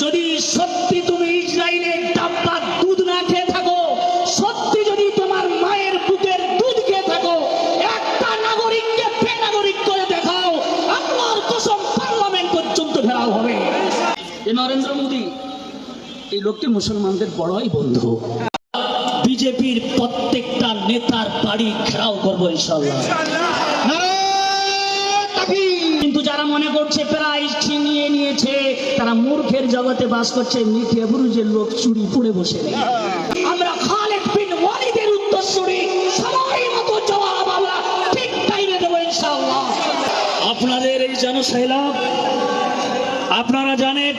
যদি সত্যি তুমি ইসরায়েলের ডাব্বা দুধ না খেয়ে থাকো সত্যি যদি তোমার মায়ের বুকের দুধ খেয়ে থাকো একটা নাগরিককে বেনাগরিক করে দেখাও আল্লাহর কসম পার্লামেন্ট পর্যন্ত ঘেরাও হবে। এ নরেন্দ্র মোদী এই লোকটি মুসলমানদের বড়ই বন্ধু। বিজেপির প্রত্যেকটা নেতার বাড়ি ঘেরাও করব ইনশাল্লাহ কিন্তু যারা মনে করছে প্রায় ছিনিয়ে নিয়েছে তারা মূর্খের জগতে বাস করছে মিঠে বুরুজের লোক চুরি পড়ে বসে। আমরা মতো জবাব আমরা আপনাদের এই জনসেলাপ, আপনারা জানেন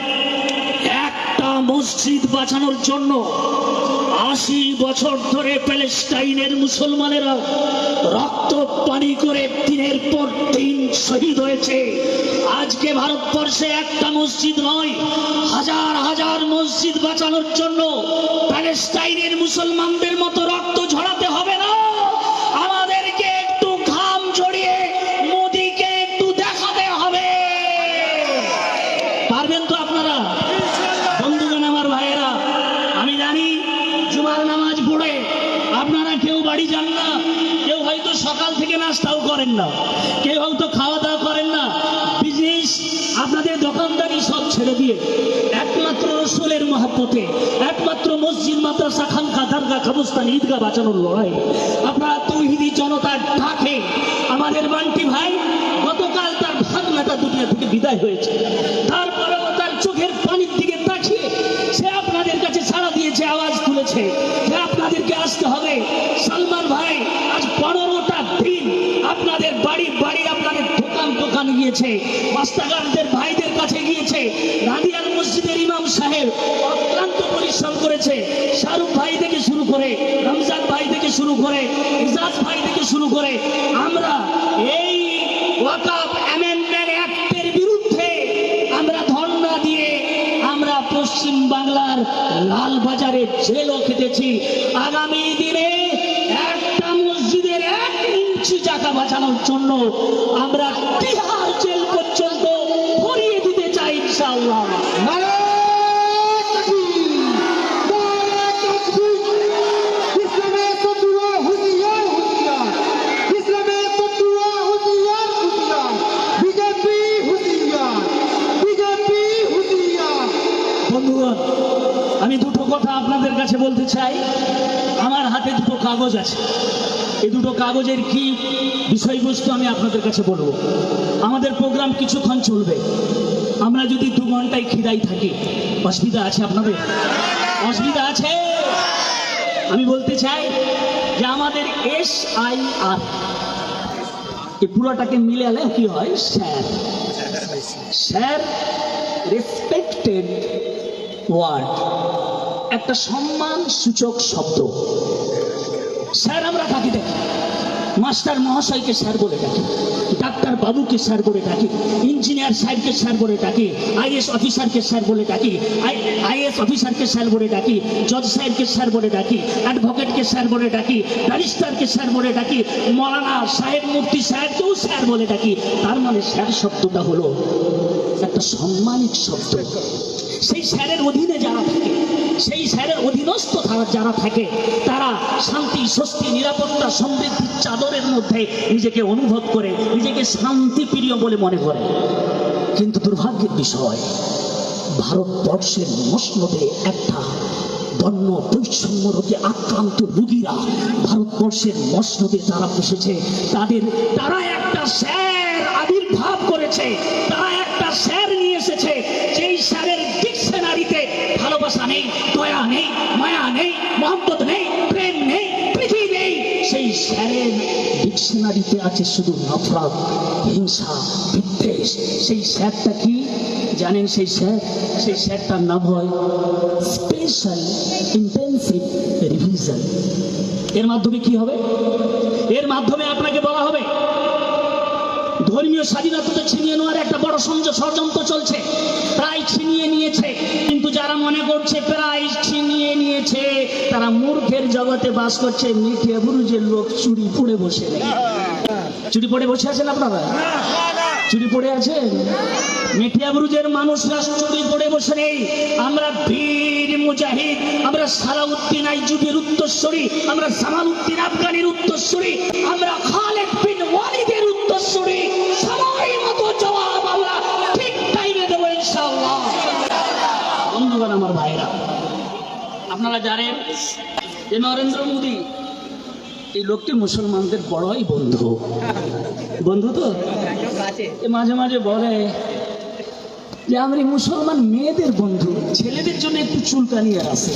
মসজিদ বাঁচানোর জন্য আশি বছর ধরে প্যালেস্টাইনের মুসলমানেরা রক্ত পানি করে দিনের পর দিন শহীদ হয়েছে। আজকে ভারতবর্ষে একটা মসজিদ নয়, হাজার হাজার মসজিদ বাঁচানোর জন্য প্যালেস্টাইনের মুসলমানদের মতো রক্ত ঝরাতে হবে না। না কেউ হয়তো সকাল থেকে নাস্তাও করেন না। কেউ হয়তো খাওয়া দাওয়া করেন না। বিজনেস আপনাদের দোকানদারি সব ছেড়ে দিয়ে একমাত্র রসুলের মহাপতে একমাত্র মসজিদ, মাদ্রাসা, খানকা দারগা খাবস্তান ঈদগা বাঁচানোর লড়াই। আপনারা তৌহিদি জনতার ডাকে আমাদের বান্টি ভাই, গতকাল তার ভাগনাটা দুনিয়া থেকে বিদায় হয়েছে। তারপরেও তার চোখের পানির দিকে তাকিয়ে সে আপনাদের কাছে সাড়া দিয়েছে, আওয়াজ তুলেছে। আপনাদেরকে আসতে হবে। সালমান ভাই, আজ পনেরোটা দিন আপনাদের বাড়ি বাড়ি আপনাদের দোকান দোকান গিয়েছে। রাস্তাঘাটদের ভাইদের কাছে গিয়েছে। রাদিয়াল মসজিদের ইমাম সাহেব অক্লান্ত পরিশ্রম করেছে। শাহরুখ ভাই থেকে শুরু করে, রমজান ভাই থেকে শুরু করে, ইজাজ ভাই থেকে শুরু করে, আমরা বাংলার লাল বাজারে জেলও খেটেছি। আগামী দিনে একটা মসজিদের এক ইঞ্চি জায়গা বাঁচানোর জন্য আমরা তিহার জেল পর্যন্ত ভরিয়ে দিতে চাই ইনশাআল্লাহ। আমি দুটো কথা আপনাদের কাছে বলতে চাই। আমার হাতে দুটো কাগজ আছে। এই দুটো কাগজের কি বিষয়বস্তু আমি আপনাদের কাছে বলব। আমাদের প্রোগ্রাম কিছুক্ষণ চলবে। আমরা যদি দু ঘন্টায় খিদাই থাকি, অসুবিধা আছে আপনাদের? অসুবিধা আছে? আমি বলতে চাই যে আমাদের এস আই আর এই পুরোটাকে মিলালে কি হয়? স্যার। Sir, respected word. একটা সম্মান সূচক শব্দ। স্যার আমরা থাকি দেখি মাস্টার মহাশয়কে স্যার বলে ডাকি, ডাক্তার বাবুকে স্যার বলে ডাকি, ইঞ্জিনিয়ার সাহেবকে স্যার বলে ডাকি, আইএস অফিসারকে স্যার বলে ডাকি আইএস অফিসারকে স্যার বলে ডাকি, জজ সাহেবকে স্যার বলে ডাকি, অ্যাডভোকেটকে স্যার বলে ডাকি, ব্যারিস্টারকে স্যার বলে ডাকি, মৌলানা সাহেব মুফতি সাহেবকেও স্যার বলে ডাকি। তার মানে স্যার শব্দটা হলো একটা সম্মানিক শব্দ। সেই স্যারের অধীনে যারা সেই স্যারের অধীনস্থ যারা থাকে, তারা শান্তি, স্বস্তি, নিরাপত্তা সমৃদ্ধির চাদরের মধ্যে নিজেকে অনুভব করে, নিজেকে শান্তিপ্রিয় বলে মনে করে। কিন্তু দুর্ভাগ্যের বিষয়, ভারতবর্ষের মসনদে একটা বন্য বৈষম্য রোগে আক্রান্ত রুগীরা ভারতবর্ষের মসনদে যারা বসেছে, তাদের তারা একটা স্যার আবির্ভাব করেছে, তারা একটা স্যার নিয়ে নেই, দয়া নেই, মায়া নেই, মহব্বত নেই, প্রেম নেই সেই আছে শুধু নফরত, হিংসা, বিদ্বেষ। সেই স্যারটা কি? জানেন সেই স্যার? সেই স্যারটার নাম হয় স্পেশাল ইন্টেন্সিভ রিভিশন এর মাধ্যমে কি হবে? এর মাধ্যমে আপনাকে বলা হবে ধর্মীয় স্বাধীনতা ছিনিয়ে নেওয়ার একটা বড় ষড়যন্ত্র চলছে। প্রায় ছিনিয়ে নিয়েছে। কিন্তু যারা মনে করছে প্রায় ছিনিয়ে নিয়েছে, তারা মূর্খের জগতে বাস করছে মিঠে বুরুজের লোক চুরি পড়ে বসে চুরি পড়ে বসে আছেন আপনারা? চুরি পড়ে আছে মেটিয়া বুরুজের মানুষরা চুরি পড়ে বসে নেই। আমরা বীর মুজাহিদ, আমরা সালাউদ্দিন আইজুবের উত্তরস্বরী আমরা জামালউদ্দিন আফগানির উত্তরস্বরী আমরা খালেদ বিন ওয়ালিদের উত্তরস্বরী আপনারা জানেন যে নরেন্দ্র মোদী, এই লোকটি মুসলমানদের বড়ই বন্ধু। বন্ধু তো? মাঝে মাঝে বলে যে, আমরা মুসলমান মেয়েদের বন্ধু, ছেলেদের জন্য একটু চুলকানি আর আছে।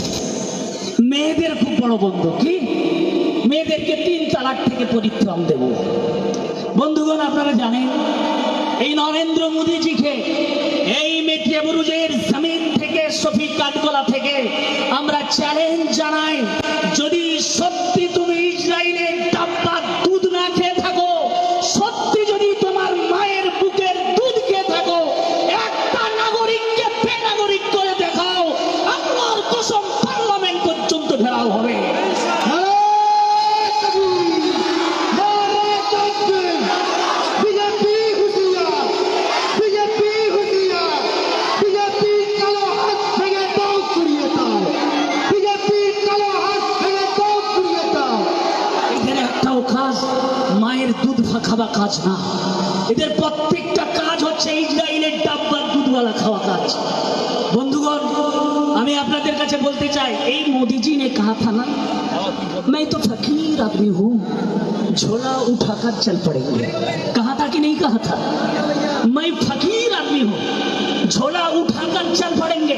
মেয়েদের খুব বড় বন্ধু, কি? মেয়েদেরকে তিন তালাক থেকে পরিত্রাণ দেব। বন্ধুগণ, আপনারা জানেন, এই নরেন্দ্র মোদীজিকে এই মেটিয়া বুরুজের জমিন থেকে সফি কাঠগোলা থেকে আমরা চ্যালেঞ্জ জানাই যদি সত্যি তুমি ইসরায়েলের ডাব্বা মায়ের দুধ খাওয়া কাজ না এদের প্রত্যেকটা কাজ হচ্ছে ইসরায়েলের ডাব্বার দুধওয়ালা খাওয়া কাজ বন্ধুগণ আমি আপনাদের কাছে বলতে চাই এই मोदी ने कहा था ना मैं तो फकीर आदमी हूँ झोला उठाकर चल पड़ेंगे कहा था कि नहीं कहा था मैं फकीर आदमी हूँ झोला उठाकर चल पड़ेंगे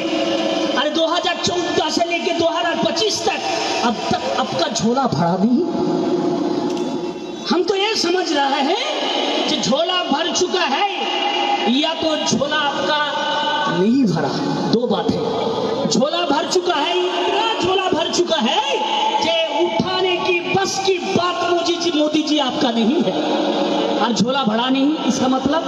अरे 2014 से लेके 2025 तक अब तक आपका झोला भरा नहीं हम तो ये समझ रहे हैं कि झोला भर चुका है या तो झोला आपका नहीं भरा। दो बात। है झोला भर चुका है, इतना झोला भर चुका है कि उठाने की बस की बात मोदी जी मोदी जी आपका नहीं है। और झोला भरा नहीं, इसका मतलब?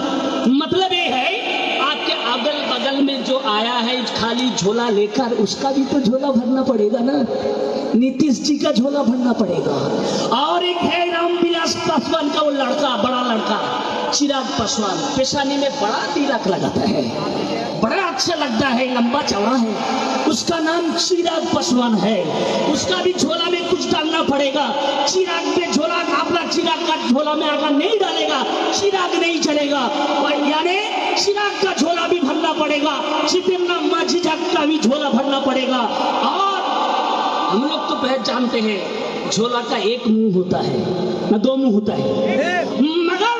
मतलब ये है, आपके अगल बगल में जो आया है, खाली झोला लेकर, उसका भी तो झोला भरना पड़ेगा ना? नीतीश जी का झोला भरना पड़ेगा। और एक है रामविलास पासवान का वो लड़का, बड़ा लड़का, चिराग पासवान, पेशानी में बड़ा तिलक लगाता है। बड़ा अच्छा लगता है, लंबा चौड़ा है। उसका नाम चिराग पासवान है। उसका भी झोला में कुछ डालना पड़ेगा। चिराग में झोला, आपला चिराग का झोला में आगा नहीं डालेगा। चिराग नहीं चलेगा और यानी चिराग का झोला भी भरना पड़ेगा। चितिमना माझी जाग का भी झोला भरना पड़ेगा। और हम लोग तो पहले जानते हैं, झोला का एक मुँह होता है। ना दो होता है। मगर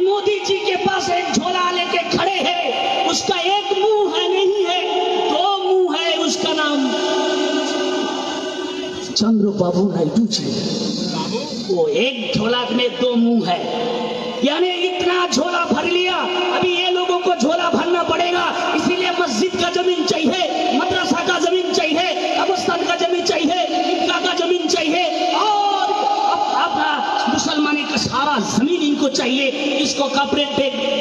मोदी जी के पास एक झोला लेके खड़े हैं। उसका एक मुँह है नहीं है दो मुँह है उसका नाम चंद्र बाबू नायडू जी। वो एक झोला में दो मुँह है। यानी इतना झोला भर लिया अभी ये लोगों को झोला भरना पड़ेगा। इसीलिए मस्जिद का ज़मीन चाहिए। चाहिए। इसको कपड़े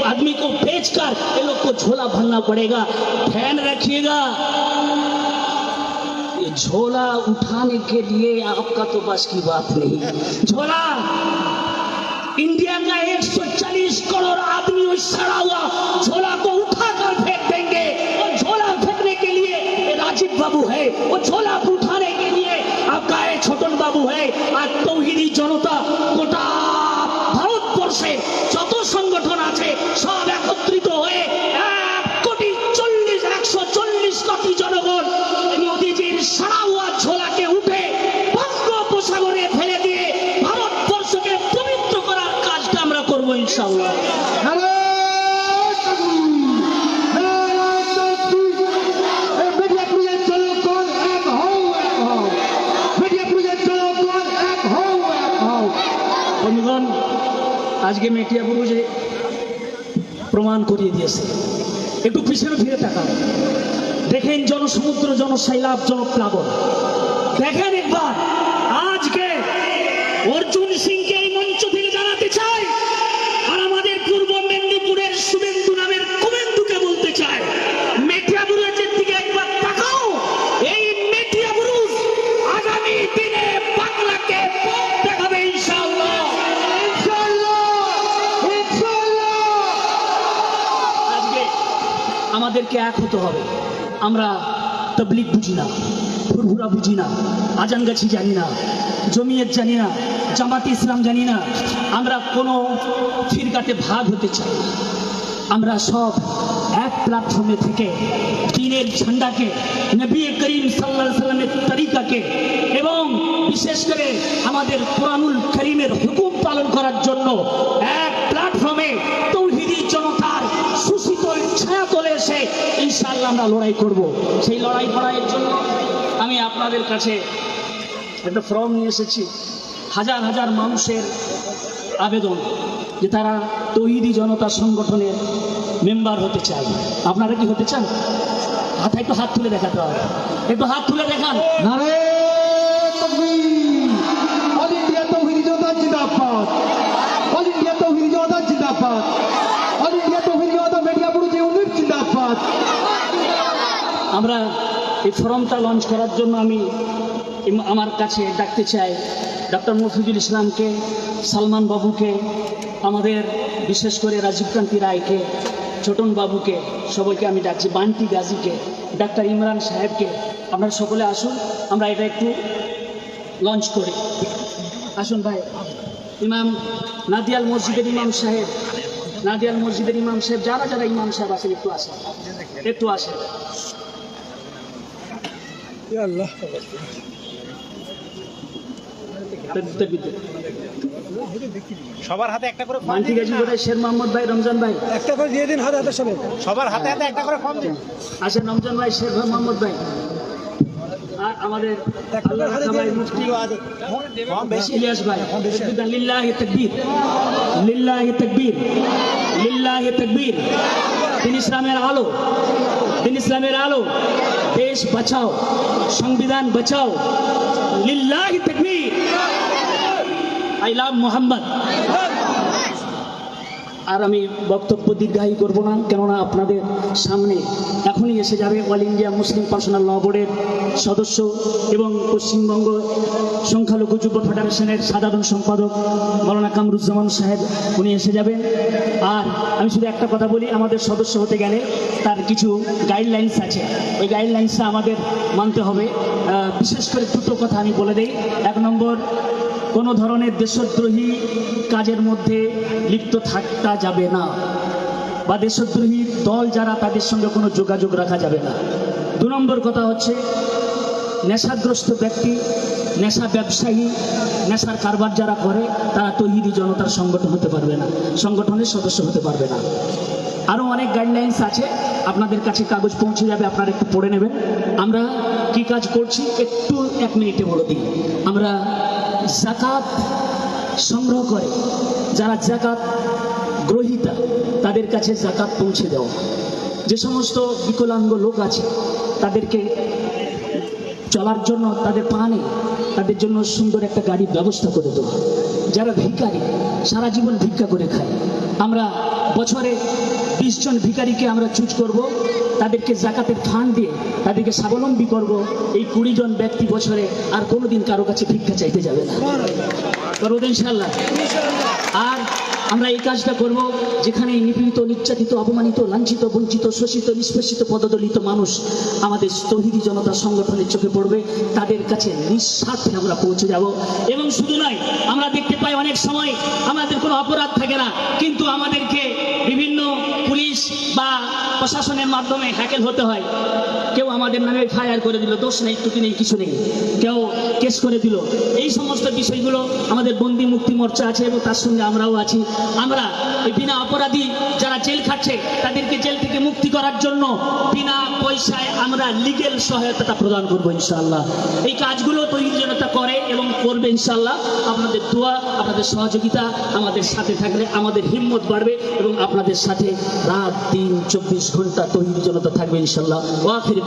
आदमी को बेचकर ये लोग को झोला भरना पड़ेगा। फ़ैन रखिएगा। झोला उठाने के लिए आपका तो बस की बात नहीं झोला! इंडिया का 140 करोड़ आदमी सड़ा हुआ झोला को उठा कर फेंक देंगे। और झोला फेंकने के लिए राजीव बाबू है। वो झोला उठाने के लिए आपका छोटन बाबू है। आज तो ही जनता, कोटा ভারতবর্ষে যত সংগঠন আছে, সব একত্রিত হয়ে এক কোটি চল্লিশ, একশো চল্লিশ কোটি জনগণ মোদিজির সারা হওয়া ঝোলাকে উঠে বঙ্গোপসাগরে ফেলে দিয়ে ভারতবর্ষকে পবিত্র করার কাজটা আমরা করব ইনশাআল্লাহ। আজকে মেটিয়া বুরুজে প্রমাণ করিয়ে দিয়েছে। একটু পিছনে ফিরে তাকান দেখেন জনসমুদ্র জনশৈলাভ জনপ্লাবন। দেখেন একবার, আজকে অর্জুন সিংকে এই এক হতে হবে। আমরা তবলিক বুঝি না ফুরফুরা বুঝি না আজানগাছি জানি না, জমিয়ত জানি না, জামাতি ইসলাম জানি না। আমরা কোনো ফিরকাতে ভাগ হতে চাই আমরা সব এক প্ল্যাটফর্মে থেকে দিনের ঝান্ডাকে, নবী করিম সাল্লাহ সাল্লামের তরিকাকে এবং বিশেষ করে আমাদের কোরআনুল করিমের হুকুম পালন করার জন্য এক প্ল্যাটফর্মে তৌহিদি আমরা লড়াই করব। সেই লড়াই করার জন্য আমি আপনাদের কাছে একটা ফর্ম নিয়ে এসেছি। হাজার হাজার মানুষের আবেদন যে তারা তৈরি জনতা সংগঠনের মেম্বার হতে চায়। আপনারা কি হতে চান? হাতে একটু হাত তুলে দেখাতে হবে একটু হাত তুলে দেখান। আমরা এই ফর্মটা লঞ্চ করার জন্য আমি আমার কাছে ডাকতে চাই ডক্টর মফিজুল ইসলামকে, সালমান বাবুকে, আমাদের বিশেষ করে রাজীব কান্তি রায়কে, ছোটন বাবুকে, সবাইকে আমি ডাকছি, বান্টি গাজীকে, ডাক্তার ইমরান সাহেবকে। আপনারা সকলে আসুন, আমরা এটা একটু লঞ্চ করি। আসুন ভাই। ইমাম নাদিয়াল মসজিদের ইমাম সাহেব, নাদিয়াল মসজিদের ইমাম সাহেব, যারা যারা ইমাম সাহেব আছেন, একটু আসেন। একটু আসেন। তাকবীর। সবার হাতে একটা করে ফর্ম মানটি গাজী কোথায় শের মোহাম্মদ ভাই রমজান ভাই। একটা করে দিয়ে দিন হাতে হাতে সবাই সবার হাতে হাতে একটা করে ফর্ম দিন। আসেন রমজান ভাই শের ভাই মোহাম্মদ ভাই। আর আমাদের আল্লাহ ভাই মুফতি ইলিয়াস ভাই লিল্লাহি তাকবীর। লিল্লাহি তাকবীর। লিল্লাহি তাকবীর। দিন ইসলামের আলো। দিন ইসলামের আলো। দেশ বাঁচাও সংবিধান বাঁচাও লিল্লাহি তাকবীর আই লাভ মোহাম্মদ আর আমি বক্তব্য দীর্ঘায়ী করব না, কেননা আপনাদের সামনে এখনই এসে যাবে all India Muslim personal law বোর্ডের সদস্য এবং পশ্চিমবঙ্গ সংখ্যালঘু যুব ফেডারেশনের সাধারণ সম্পাদক মৌলানা কামরুজ্জামান সাহেব, উনি এসে যাবেন। আর আমি শুধু একটা কথা বলি, আমাদের সদস্য হতে গেলে তার কিছু গাইডলাইন্স আছে। ওই গাইডলাইন্সটা আমাদের মানতে হবে। বিশেষ করে দুটো কথা আমি বলে দিই। এক নম্বর কোনো ধরনের দেশদ্রোহী কাজের মধ্যে লিপ্ত থাকা যাবে না। বা দেশদ্রোহী দল যারা তাদের সঙ্গে কোনো যোগাযোগ রাখা যাবে না। দু নম্বর কথা হচ্ছে, নেশাগ্রস্ত ব্যক্তি, নেশা ব্যবসায়ী, নেশার কারবার যারা করে, তারা তৈরি জনতার সংগঠন হতে পারবে না, সংগঠনের সদস্য হতে পারবে না। আরও অনেক গাইডলাইন্স আছে, আপনাদের কাছে কাগজ পৌঁছে যাবে, আপনারা একটু পড়ে নেবেন। আমরা কি কাজ করছি, একটু এক মিনিটে বলে দিই। আমরা জাকাত সংগ্রহ করে। যারা জাকাত গ্রহীতা, তাদের কাছে জাকাত পৌঁছে দেওয়া। যে সমস্ত বিকলাঙ্গ লোক আছে, তাদেরকে চলার জন্য, তাদের পা নেই তাদের জন্য সুন্দর একটা গাড়ির ব্যবস্থা করে দেবো যারা ভিখারি, সারা জীবন ভিক্ষা করে খায়। আমরা বছরে বিশ জন ভিখারিকে আমরা চুজ করব। তাদেরকে জাকাতের ফান্ড দিয়ে তাদেরকে স্বাবলম্বী করব। এই কুড়ি জন ব্যক্তি বছরে আর কোনোদিন কারও কাছে ভিক্ষা চাইতে যাবে না। ইনশাল্লাহ আর আমরা এই কাজটা করব যেখানে নিপীড়িত, নির্যাতিত, অপমানিত, লাঞ্ছিত, বঞ্চিত, শোষিত, নিষ্পেষিত, পদদলিত মানুষ আমাদের তহিদি জনতা সংগঠনের চোখে পড়বে। তাদের কাছে নিঃস্বার্থে আমরা পৌঁছে যাব। এবং শুধু নয়, আমরা দেখতে পাই অনেক সময় আমাদের কোনো অপরাধ থাকে না। কিন্তু আমাদেরকে বিভিন্ন প্রশাসনের মাধ্যমে হ্যাকেল হতে হয়। কেউ আমাদের নামে ফায়ার করে দিল, দোষ নেই টুকি নেই, কিছু নেই। কেউ কেস করে দিল। এই সমস্ত বিষয়গুলো আমাদের বন্দি মুক্তি মোর্চা আছে এবং তার সঙ্গে আমরাও আছি। আমরা ওই বিনা অপরাধী যারা জেল খাচ্ছে, তাদেরকে জেল থেকে মুক্তি করার জন্য বিনা পয়সায় আমরা লিগেল সহায়তা প্রদান করব ইনশাআল্লাহ। এই কাজগুলো তৈরি জনতা করে এবং করবে ইনশাআল্লাহ। আপনাদের দোয়া, আপনাদের সহযোগিতা আমাদের সাথে থাকলে আমাদের হিম্মত বাড়বে এবং আপনাদের সাথে রাত, দিন, চব্বিশ ঘণ্টা তৈরি জনতা থাকবে ইনশাআল্লাহ। ওয়াখির